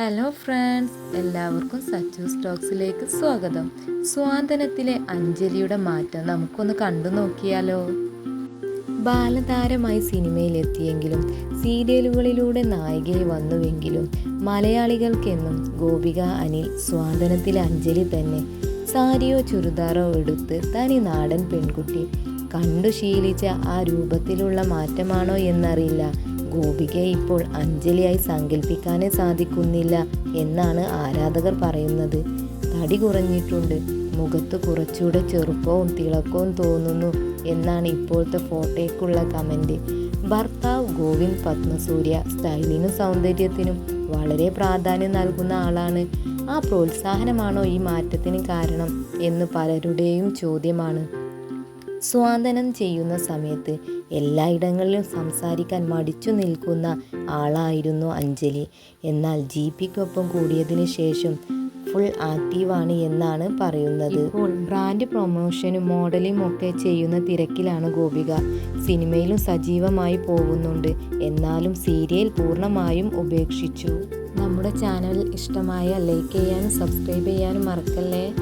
Hello friends എല്ലാവർക്കും സച്ചു സ്റ്റോക്സിലേക്ക് സ്വാഗതം. സ്വാതന്ത്ര്യത്തിലെ അഞ്ജലിയുടെ മാറ്റം നമുക്കൊന്ന് കണ്ടു നോക്കിയാലോ? ബാലതാരമായി സിനിമയിലെത്തിയെങ്കിലും സീരിയലുകളിലൂടെ നായികയെ വന്നുവെങ്കിലും മലയാളികൾക്കെന്നും ഗോപിക അനിൽ സ്വാതന്ത്ര്യത്തിലെ അഞ്ജലി തന്നെ സാരിയോ ചുരിദാറോ എടുത്ത് തനി നാടൻ പെൺകുട്ടി കണ്ടു ശീലിച്ച ആ രൂപത്തിലുള്ള മാറ്റമാണോ എന്നറിയില്ല. ഗോപികയെ ഇപ്പോൾ അഞ്ജലിയായി സങ്കല്പിക്കാനേ സാധിക്കുന്നില്ല എന്നാണ് ആരാധകർ പറയുന്നത്. തടി കുറഞ്ഞിട്ടുണ്ട്. മുഖത്ത് കുറച്ചുകൂടെ ചെറുപ്പവും തിളക്കവും തോന്നുന്നു എന്നാണ് ഇപ്പോഴത്തെ ഫോട്ടോയ്ക്കുള്ള കമന്റ്. ഭർത്താവ് ഗോവിന്ദ് പത്മസൂര്യ സ്റ്റൈലിനും സൗന്ദര്യത്തിനും വളരെ പ്രാധാന്യം നൽകുന്ന ആളാണ്. ആ പ്രോത്സാഹനമാണോ ഈ മാറ്റത്തിന് കാരണം എന്ന് പലരുടെയും ചോദ്യമാണ്. സ്വാതന്ത്ര്യം ചെയ്യുന്ന സമയത്ത് എല്ലായിടങ്ങളിലും സംസാരിക്കാൻ മടിച്ചു നിൽക്കുന്ന ആളായിരുന്നു അഞ്ജലി. എന്നാൽ ജി പിക്കൊപ്പം കൂടിയതിനു ശേഷം ഫുൾ ആക്റ്റീവാണ് എന്നാണ് പറയുന്നത്. ഇപ്പോൾ ബ്രാൻഡ് പ്രൊമോഷനും മോഡലിംഗ് ഒക്കെ ചെയ്യുന്ന തിരക്കിലാണ് ഗോപിക. സിനിമയിലും സജീവമായി പോകുന്നുണ്ട്. എന്നാലും സീരിയൽ പൂർണമായും ഉപേക്ഷിച്ചു. നമ്മുടെ ചാനൽ ഇഷ്ടമായ ലൈക്ക് ചെയ്യാനും സബ്സ്ക്രൈബ് ചെയ്യാനും മറക്കല്ലേ?